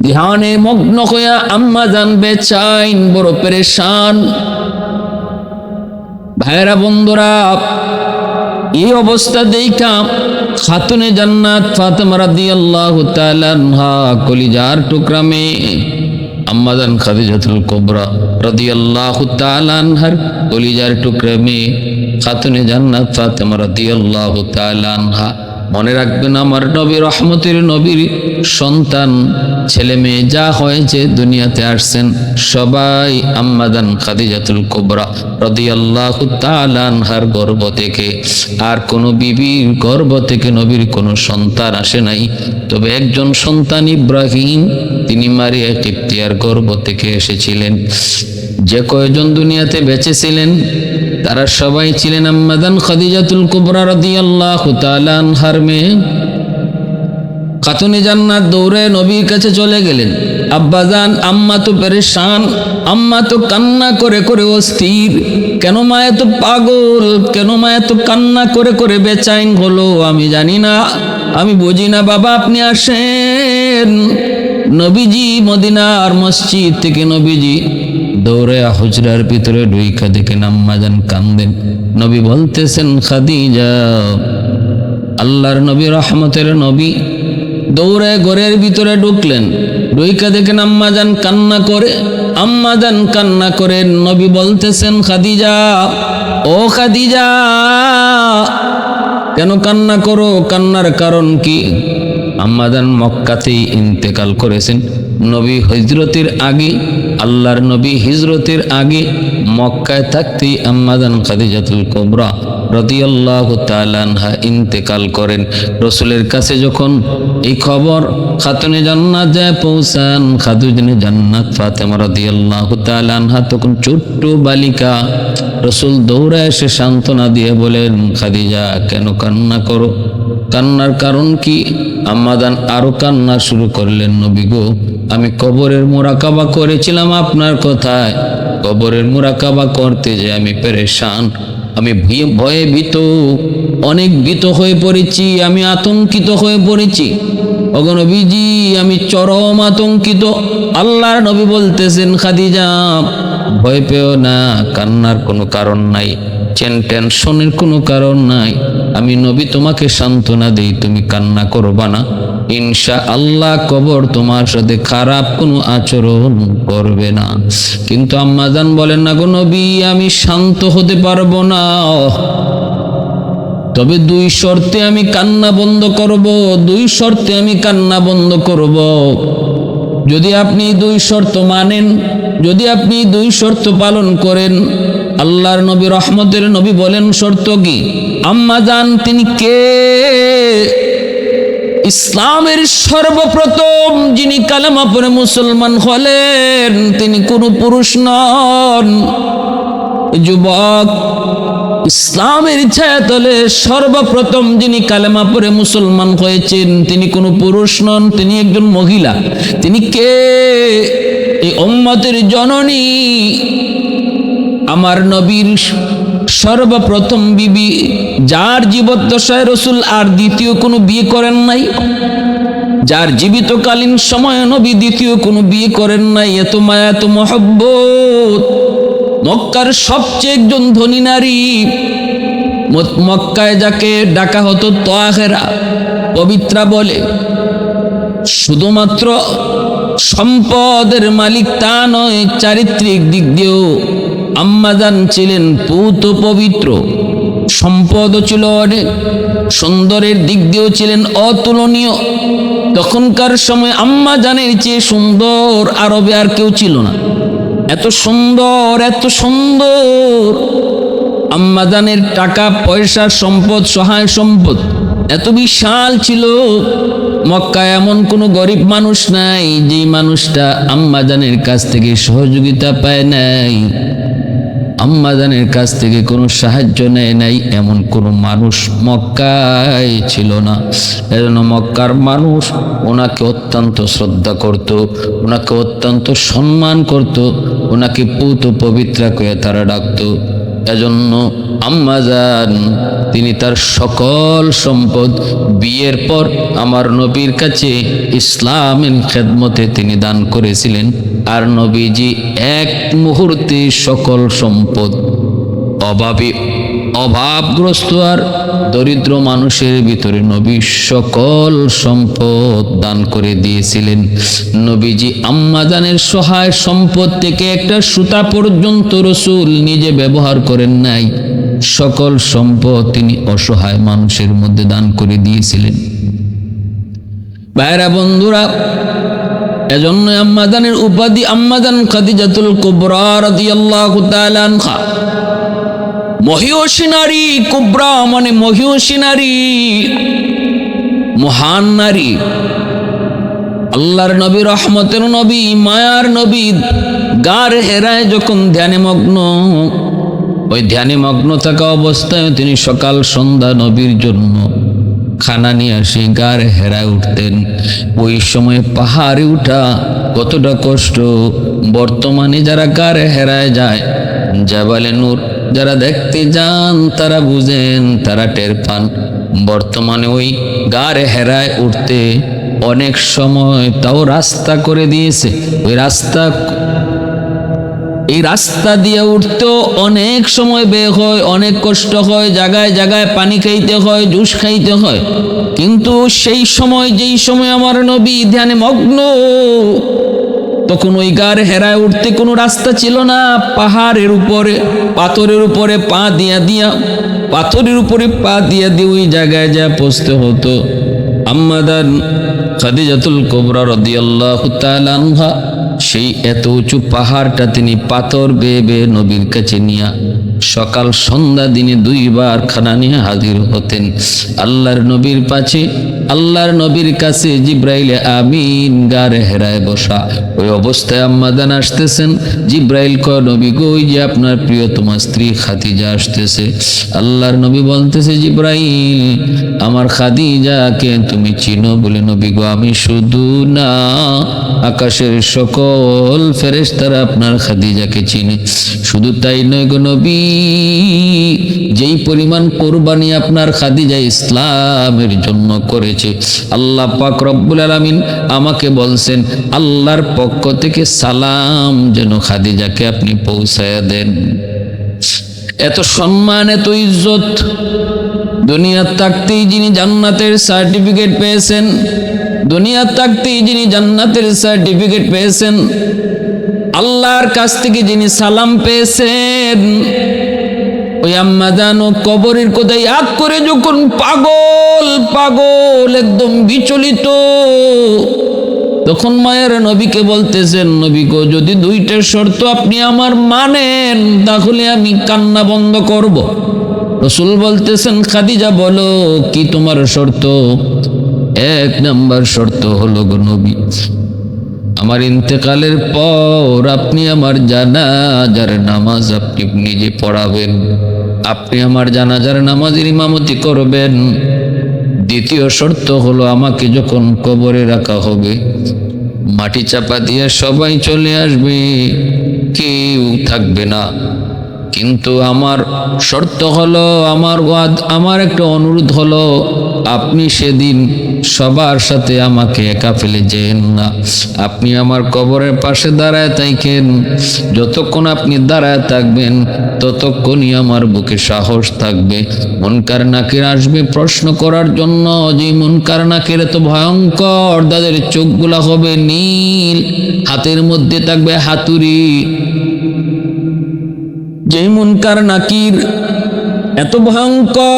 ধ্যানে মগ্ন হইয়া আম্মা জানবে চাইন বড় পেরেশান। ভাইরা বন্ধুরা, এই অবস্থা দেখা খাতুনে জান্নাত ফাতেমা রাদিয়াল্লাহু তাআলা আনহা কলিজার টুকরা মেয়ে আম্মাজান খাদিজাতুল কুবরা রাদিয়াল্লাহু তাআলা আনহার কলিজার টুকরা মেয়ে খাতুনে জান্নাত ফাতেমা রাদিয়াল্লাহু তাআলা আনহা মনে রাখবেন আমার নবী রহমতের নবীর সন্তান, ছেলে মেয়ে যা হয়েছে দুনিয়াতে আসছেন, সবাই আম্মাদান খাদিজাতুল কোবরা রদিয়াল্লাহু তাআলা আনহার গর্ভ থেকে। আর কোনো বিবির গর্ব থেকে নবীর কোনো সন্তান আসে নাই। তবে একজন সন্তান ইব্রাহিম, তিনি মারিয়া কিপ্তিয়ার গর্ভ থেকে এসেছিলেন। যে কয়জন দুনিয়াতে বেঁচে ছিলেন তারা সবাই ছিলেন আম্মাদান খাদিজাতুল কুবরা রাদিয়াল্লাহু তাআলা আনহার মেয়ে। খাতুনে জান্নাত দৌড়ে নবীর কাছে চলে গেলেন। আব্বাজান, আম্মা তো পেরেশান, আম্মা তো কান্না করে করে অস্থির। কেন মা এত পাগল? কেন মা এত কান্না করে করে বেচাইন হলো? আমি জানি না, আমি বুঝি না, বাবা আপনি আসেন। নবীজি মদিনার মসজিদ থেকে নবীজি দৌড়ে হুজরার ভিতরে ডুইকা দেখে নাম্মাজান কান্দেন। নবী বলতেছেন, খাদিজা, আল্লাহর নবী, রহমতের নবী দৌড়ে ঘরের ভিতরে ঢুকলেন। ডুইকা দেখেন আম্মাজান কান্না করে, আম্মাজান কান্না করে নবী বলতেছেন, খাদিজা, ও খাদিজা, কেন কান্না করো? কান্নার কারণ কি? আম্মাজান মক্কাতেই ইন্তেকাল করেছেন। নবী হিজরতের আগে আল্লাহর নবী হিজরতের আগে মক্কায় থাকতেই আম্মাদান খাদিজাতুল কোবরা রদিয়াল্লাহু তাআলাহা ইন্তেকাল করেন। রসুলের কাছে যখন এই খবর খাতুনে জান্নাত যায় পৌঁছান খাতুনে জান্নাত ফাতেমা রদিয়াল্লাহু তাআলাহা তখন ছোট্ট বালিকা রসুল দৌড়ে এসে সান্ত্বনা দিয়ে বলেন, খাদিজা, কেন কান্না করো? কান্নার কারণ কি? আম্মাদান আরও কান্না শুরু করলেন নবী গো। আমি কবরের মোরাকাবা করেছিলাম আপনার কথায়। কবরের মোরাকাবা করতে যে আমি পেরেশান। আমি ভয়ে ভীত, অনেক ভীত হয়ে পড়েছি, আমি আতঙ্কিত হয়ে পড়েছি। অগনবীজি আমি চরম আতঙ্কিত। আল্লাহর নবী বলতেছেন, খাদিজা, ভয় পেও না, কান্নার কোনো কারণ নাই চেন টেনশনের কোনো কারণ নাই। আমি নবী তোমাকে সান্ত্বনা দেই, তুমি কান্না করবা না। ইনশা আল্লাহ কবর তোমার সাথে খারাপ কোনো আচরণ করবে না। কিন্তু আম্মাজান বলেন, না গো নবী, আমি শান্ত হতে পারব না। তবে দুই শর্তে আমি কান্না বন্ধ করব, দুই শর্তে আমি কান্না বন্ধ করব। যদি আপনি দুই শর্ত মানেন, যদি আপনি দুই শর্ত পালন করেন আল্লাহর নবী রহমতের নবী বলেন শর্ত কি? আম্মা জান, তিনি কে? ইসলামের সর্বপ্রথম যিনি কালেমা পরে মুসলমান হলেন, তিনি কোনো পুরুষ নন। যুবক, ইসলামের ছায়াতলে সর্বপ্রথম যিনি কালেমা পরে মুসলমান হয়েছেন, তিনি কোনো পুরুষ নন, তিনি একজন মহিলা। তিনি কে? এই উম্মতের জননী। আমার নবীর সর্বপ্রথম বিবি, যার জীবদ্দশায় রসুল আর দ্বিতীয় কোনো বিয়ে করেন নাই, যার জীবিতকালীন সময় নবী দ্বিতীয় কোনো বিয়ে করেন নাই, এত মায়া, এত মহব্বত। মক্কার সবচেয়ে একজন ধনী নারী মক্কায় যাকে ডাকা হতো তোয়াহেরা, পবিত্রা বলে, শুধুমাত্র সম্পদের মালিক তা নয়, চারিত্রিক দিক দিয়েও আম্মাজান ছিলেন পূত পবিত্র, সম্পদও ছিল অনেক, সুন্দরের দিক দিয়েও ছিলেন অতুলনীয়। তখনকার সময় আম্মাজানের চেয়ে সুন্দর আরবে আর কেউ ছিল না। এত সুন্দর এত সুন্দর। আম্মাজানের টাকা, পয়সা, সম্পদ, সহায় সম্পদ এত বিশাল ছিল। মক্কায় এমন কোনো গরিব মানুষ নাই, যেই মানুষটা আম্মাজানের কাছ থেকে সহযোগিতা পায় নাই। আম্মাজানের কাছ থেকে কোনো সাহায্য নেয় নাই, এমন কোনো মানুষ মক্কায় ছিল না। এজন্য মক্কার মানুষ ওনাকে অত্যন্ত শ্রদ্ধা করত, ওনাকে অত্যন্ত সম্মান করত, ওনাকে পুত পবিত্রা করে তারা ডাকতো। এজন্য আম্মাজান, তিনি তার সকল সম্পদ বিয়ের পর আমার নবীর কাছে ইসলামের খেদমতে তিনি দান করেছিলেন। আর নবীজি এক মুহূর্তে সকল সম্পদ অভাবে অভাবগ্রস্ত আর দরিদ্র মানুষের ভিতরে নবী সকল সম্পদ দান করে দিয়েছিলেন। নবীজি আম্মাদানের সহায় সম্পদ থেকে একটা সুতা পর্যন্ত রসুল নিজে ব্যবহার করেন নাই। সকল সম্পদ তিনি অসহায় মানুষের মধ্যে দান করে দিয়েছিলেন। ভাইরা বন্ধুরা এজন্য আম্মাদানের উপাধি আম্মাদান খাদিজাতুল কুবরা রাদিয়াল্লাহু তাআলা আনহা। মহিষী নারী, কুবরা মানে মহিষী নারী, মহান নারী। আল্লাহর নবী, রহমতের নবী, মায়ার নবী, গার হেরায় যখন ধ্যানে মগ্ন ওই ধ্যানে মগ্ন থাকা অবস্থায় তিনি সকাল, সন্ধ্যা নবীর জন্য খানা নিয়ে আসি, গার হেরায় উঠতেন। ওই সময় পাহাড়ে উঠা কতটা কষ্ট। বর্তমানে যারা গার হেরায় যায়, জাবালে নূর যারা দেখতে যান, তারা বুঝেন, তারা টের পান। বর্তমানে ওই গাড়ে হেরায় উঠতে অনেক সময় তাও রাস্তা করে দিয়েছে। ওই রাস্তা, এই রাস্তা দিয়ে উঠতেও অনেক সময় বে হয়, অনেক কষ্ট হয়, জায়গায় জায়গায় পানি খাইতে হয়, জুস খাইতে হয়। কিন্তু সেই সময়, যেই সময় আমার নবী ধ্যানে মগ্ন তখন ওই গার হেরায় উঠতে কোনো রাস্তা ছিল না। পাহাড়ের উপরে, পাথরের উপরে পা দিয়া দিয়া, পাথরের উপরে পা দিয়া দিয়ে ওই জায়গায় যা পৌঁছতে হতো। আম্মাদার খাদিজাতুল কোবরা রদিয়াল্লাহ সেই এত উঁচু পাহাড়টা তিনি পাথর বেয়ে বেয়ে নবীর কাছে নিয়া সকাল সন্ধ্যা দিনে দুইবার খানা নিয়ে হাজির হতেন। আল্লাহর নবীর পাশে আল্লাহর নবীর কাছে জিব্রাইলে আমিন গারে হেরায় বসা। ওই অবস্থায় আম্মাদান আসতেছেন, জিব্রাইল ক নবী গো যে আপনার প্রিয় তোমার স্ত্রী খাদিজা আসতেছে। আল্লাহর নবী বলতেছে, জিব্রাইল, আমার খাদিজাকে তুমি চিনো? বলে, নবী গো, আমি শুধু না, আকাশের সকল ফেরেশতারা আপনার খাদিজাকে চিনে। শুধু তাই নয় গো নবী যেই পরিমাণ কোরবানি আপনার খাদিজা ইসলামের জন্য করেছে, আল্লাহ পাক রব্বুল আলামিন আমাকে বলছেন, আল্লাহর পক্ষ থেকে সালাম যেন খাদিজাকে আপনি পৌঁছায়া দেন। এত সম্মান, এত ইজ্জত। দুনিয়ার থাকতেই যিনি জান্নাতের সার্টিফিকেট পেয়েছেন, দুনিয়ার থাকতেই যিনি জান্নাতের সার্টিফিকেট পেয়েছেন, আল্লাহর কাছ থেকে যিনি সালাম পেয়েছেন ওই আম্মা জানো, কবরের কোথায় আগ করে যখন পাগল পাগল একদম বিচলিত। তখন মায়ের নবীকে বলতেছেন, নবী গো, যদি দুইটা শর্ত আপনি আমার মানেন, তাহলে আমি কান্না বন্ধ করব। রসুল বলতেছেন, খাদিজা, বলো, কি তোমার শর্ত? এক নাম্বার শর্ত হলো গো নবী। আমার ইন্তেকালের পর আপনি আমার জানাজার নামাজ আপনি নিজে পড়াবেন। আপনি আমার জানাজার নামাজের ইমামতি করবেন। দ্বিতীয় শর্ত হলো আমাকে যখন কবরে রাখা হবে, মাটি চাপা দিয়ে সবাই চলে আসবে, কেউ থাকবে না। কিন্তু আমার শর্ত হলো, আমার আমার একটা অনুরোধ হলো আপনি সেদিন সবার সাথে আমাকে একা ফেলে যেন না। আপনি আমার কবরের পাশে দাঁড়ায় থাকেন। যতক্ষণ আপনি দাঁড়ায় থাকবেন, ততক্ষণই আমার বুকে সাহস থাকবে। মনকার নাকের আসবে প্রশ্ন করার জন্য যে মনকার নাকের তো ভয়ঙ্কর, তাদের চোখগুলা হবে নীল, হাতের মধ্যে থাকবে হাতুড়ি। যেই মুনকার নাকির এত ভয়ঙ্কর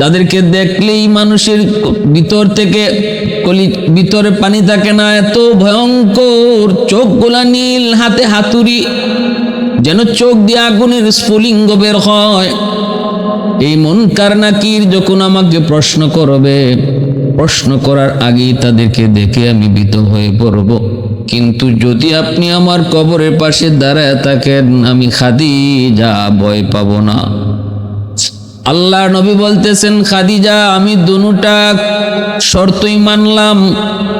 তাদেরকে দেখলেই মানুষের ভিতর থেকে কলি ভিতরে পানি থাকে না, এত ভয়ঙ্কর চোখগুলা নীল, হাতে হাতুড়ি, যেন চোখ দিয়ে আগুনের স্ফুলিঙ্গ বের হয়। এই মনকার নাকির যখন আমাকে প্রশ্ন করবে, প্রশ্ন করার আগেই তাদেরকে দেখে আমি ভীত হয়ে পড়ব। কিন্তু যদি আপনি আমার কবরের পাশে দাঁড়ায় থাকেন, আমি খাদি যা ভয় পাব না। আল্লাহ নবী বলতেছেন, খাদিজা, আমি দুটা শর্তই মানলাম।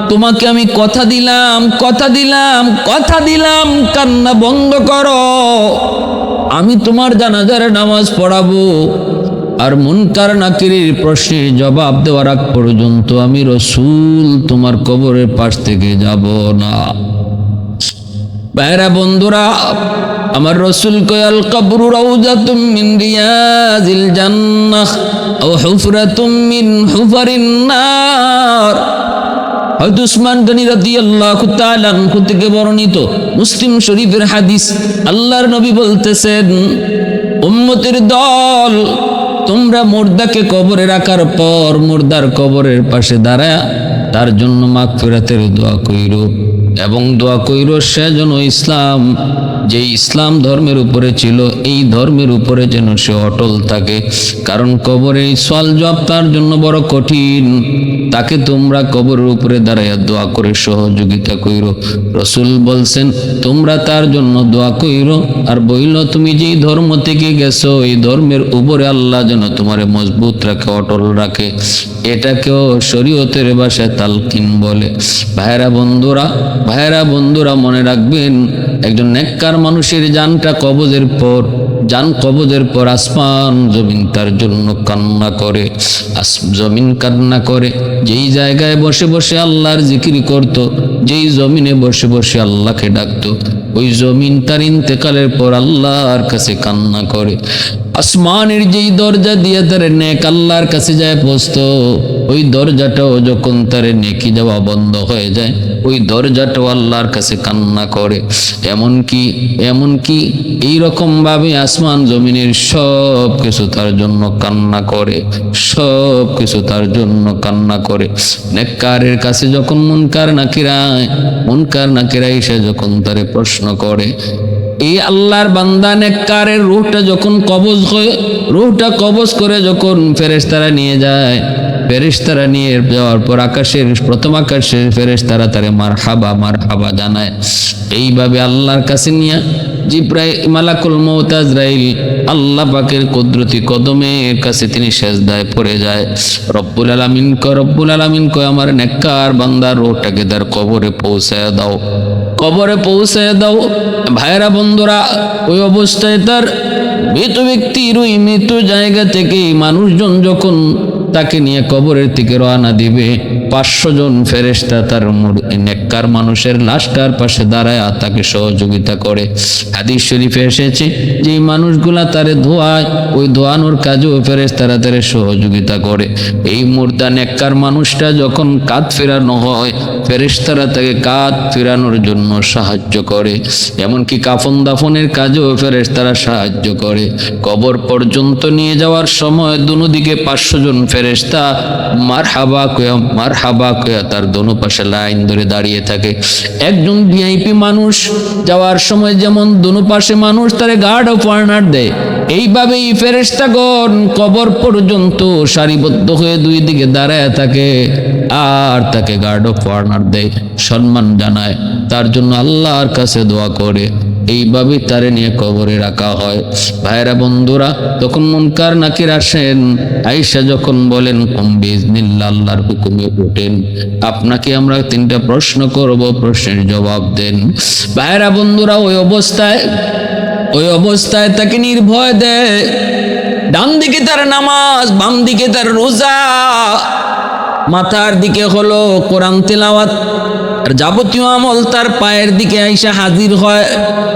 তোমাকে আমি কথা দিলাম কথা দিলাম কথা দিলাম, কান্না বন্ধ করো। আমি তোমার জানাজার নামাজ পড়াবো আর মুনকার নাকিরির প্রশ্নের জবাব দেওয়ার আগ পর্যন্ত আমি রসুল তোমার কবরের পাশ থেকে যাব না। বাইরা বন্ধুরা, আমার রসুল কয়াল কবরু রৌজা মিন রিয়াজিল জান্নাহ আও হুফরাতুম মিন হুফারিন নার। হয়তো উসমান গনি রাদিয়াল্লাহু তাআলা আনহু থেকে বর্ণিত মুসলিম শরীফের হাদিস, আল্লাহর নবী বলতেছেন, উম্মতের দল, তোমরা মুর্দাকে কবরে রাখার পর মুর্দার কবরের পাশে দাঁড়ায় তার জন্য মাগফিরাতের দোয়া কইরো। এবং দোয়া কইর, সে যেন ইসলাম যে ইসলাম ধর্মের উপরে ছিল, এই ধর্মের উপরে যেন সে অটল থাকে। কারণ কবরে এই সওয়াল জবাব তার জন্য বড় কঠিন। তাকে তোমরা কবরের উপরে দাঁড়াইয়া দোয়া করে সহযোগিতা কইরো। রসুল বলছেন, তোমরা তার জন্য দোয়া কইরো, আর বইল, তুমি যেই ধর্ম থেকে গেছো, এই ধর্মের উপরে আল্লাহ যেন তোমারে মজবুত রাখে, অটল রাখে। এটাকেও শরীয়তের ভাষায় তালকিন বলে। ভাইরা বন্ধুরা ভাইরা বন্ধুরা, মনে রাখবেন, একজন নেককার মানুষের জানটা কবজের পর, জান কবজের পর আসমান জমিন তার জন্য কান্না করে জমিন কান্না করে। যেই জায়গায় বসে বসে আল্লাহর জিকির করত, যেই জমিনে বসে বসে আল্লাহকে ডাকতো, ওই জমিন তার ইন্তেকালের পর আল্লাহর কাছে কান্না করে। আসমানের যেই দরজা দিয়ে তার নেক আল্লাহর কাছে যায় পৌঁছত ওই দরজাটাও যখন তার নেকি যাওয়া বন্ধ হয়ে যায়। ওই দরজাটাও আল্লাহর কাছে কান্না করে। এমনকি এমনকি ভাবে আসমান জমিনের সব কিছু তার জন্য কান্না করে সব কিছু তার জন্য কান্না করে। নেককারের কাছে যখন মুনকার নাকিরায় মুনকার নাকিরা এসে যখন তারে প্রশ্ন করে, এই আল্লাহর বান্দা নেককারের রুহটা যখন কবজ হয়ে, রুহটা কবজ করে যখন ফেরেশতারা নিয়ে যায় ফেরেশতারা নিয়ে যাওয়ার পর আকাশের প্রথম আকাশের ফেরেশতারা তারে মার হাবা জানায়। এইভাবে আল্লাহর কাছে নিয়ে জিব্রাই মালাকুল মৌতাজরাইল আল্লাহ পাকের কুদরতি কদমে এর কাছে তিনি সেজদায় পড়ে যায়। রব্বুল আলামিন ক রব্বুল আলামিন কয়, আমার নেককার বান্দার রোহটাকে তার কবরে পৌঁছায় দাও। কবরে পৌঁছায় দাও। ভাইরা বন্ধুরা, ওই অবস্থায় তার মৃত ব্যক্তির ওই মৃত জায়গা থেকে মানুষজন যখন তাকে নিয়ে কবরের দিকে রওনা দিবে। পাঁচশো জন ফেরেস্তা তার নেককার মানুষের লাশটার পাশে দাঁড়ায় আর তাকে সহযোগিতা করে। হাদিস শরীফে এসেছে যে মানুষগুলা তারে ধোয়ায়, ওই ধোয়ানোর কাজেও ফেরেস্তারা তারা সহযোগিতা করে। এই মুর্দা নেককার মানুষটা যখন কাত ফেরানো হয় ফেরেস্তারা তাকে কাত ফেরানোর জন্য সাহায্য করে। এমনকি কাফন দাফনের কাজেও ফেরেস্তারা সাহায্য করে। কবর পর্যন্ত নিয়ে যাওয়ার সময় দুদিকে পাঁচশো জন ফেরেস্তা মার হাবা কয়া মার হাবা কয়া তার দোনো পাশে লাইন ধরে দাঁড়িয়ে থাকে। একজন ভিআইপি মানুষ যাওয়ার সময় যেমন দোনো পাশে মানুষ তারে গার্ড অফ অনার দেয় এইভাবেই ফেরেস্তাগণ কবর পর্যন্ত সারিবদ্ধ হয়ে দুই দিকে দাঁড়ায় থাকে আর তাকে গার্ড অফ অনার দেয়, সম্মান জানায়, তার জন্য আল্লাহর কাছে দোয়া করে। এইভাবে তারে নিয়ে কবরে রাখা হয়। ভাইরা বন্ধুরা, তখন মুনকার নাকির আসেন আইসা যখন বলেন কম্বিজনিল্লা আল্লাহর হুকুমে ওঠেন আপনাকে আমরা তিনটা প্রশ্ন করব, প্রশ্নের জবাব দেন। ভাইরা বন্ধুরা, ওই অবস্থায় ওই অবস্থায় তাকে নির্ভয় দেয়। ডান দিকে তার নামাজ বাম দিকে তার রোজা। মাথার দিকে হলো কোরআন তেলাওয়াত। আর যাবতীয় আমল তার পায়ের দিকে আইসা হাজির হয়।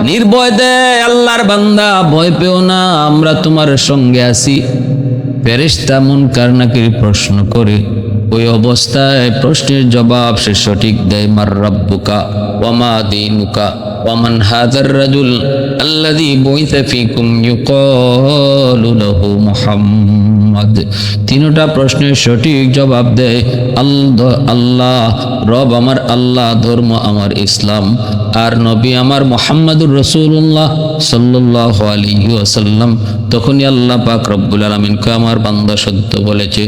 নির্ভয় দেয়, আল্লাহর বান্দা, ভয় পেও না, আমরা তোমার সঙ্গে আছি। ফেরেশতা মুনকার নাকির প্রশ্ন করে, ওই অবস্থায় প্রশ্নের জবাব সে সঠিক দেয়, মার রব্বুকা ওয়ামা দিনুকা ওয়ামান হাজার রাজুল? আল্লাযী বুইসা ফীকুম ইউকালু লাহু মুহাম্মদ। তিনটা প্রশ্নের সঠিক জবাব দেয় আল্লাহ, রব আমার আল্লাহ, ধর্ম আমার ইসলাম। আর নবী আমার মোহাম্মদুর রসুল্লাহ সাল্লাহ আলী আসাল্লাম তখনই আল্লাহ পাক রব্বুল আলমিনকে আমার বান্দা সত্য বলেছে।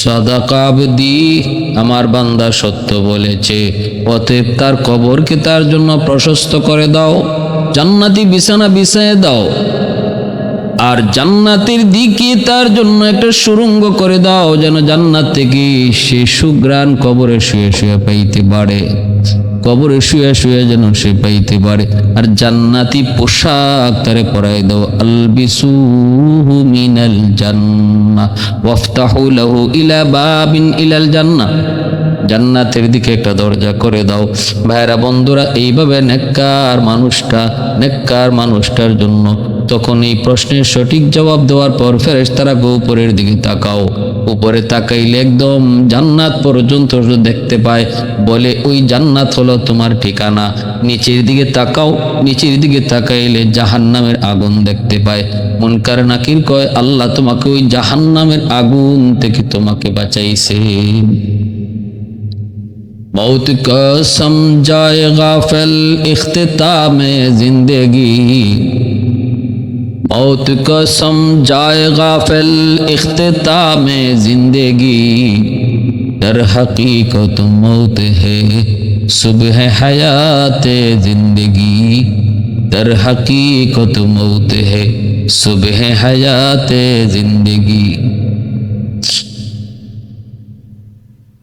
সদাকাবদি আমার বান্দা সত্য বলেছে। অতএব তার কবরকে তার জন্য প্রশস্ত করে দাও। জান্নাতি বিছানা বিছায় দাও। আর জান্নাতের দিকে তার জন্য একটা সুরঙ্গ করে দাও, যেন জান্নাত থেকে সে সুগ্রাণ কবরে শুয়ে শুয়ে পাইতে পারে। কবরে শুয়ে শুয়ে যেন সে পাইতে পারে। আর জান্নাতি পোশাক তারে পরাই দাও। আলবিসুহু মিনাল জান্নাহ, ওয়াফতাহু লাহু ইলা বাবিন ইলাল জান্নাহ। জান্নাতের দিকে একটা দরজা করে দাও। ভাইরা বন্ধুরা, এইভাবে নেককার মানুষটা, নেককার মানুষটার জন্য তখন এই প্রশ্নের সঠিক জবাব দেওয়ার পর ফেরেস তারা উপরের দিকে তাকাও। উপরে তাকাইলে একদম জান্নাত পর্যন্ত দেখতে পায়। বলে, ওই জান্নাত হলো তোমার ঠিকানা। নিচের দিকে তাকাও, নিচের দিকে তাকাইলে জাহান্নামের আগুন দেখতে পায়। মনকার নাকির কয়, আল্লাহ তোমাকে ওই জাহান্নামের আগুন থেকে তোমাকে বাঁচাইছে। موت کا سمجھائے غافل اختتام زندگی۔ موت کو سمجھائے غافل اختتام زندگی۔ در حقیقت موت ہے صبح حیات زندگی۔ در حقیقت موت ہے صبح حیات زندگی۔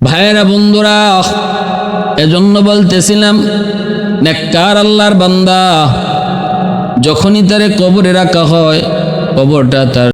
ভাইয়েরা বন্ধুরা এজন্য বলতেছিলাম নেককার আল্লাহর বান্দা যখনই তারে কবরে রাখা হয় কবরটা তার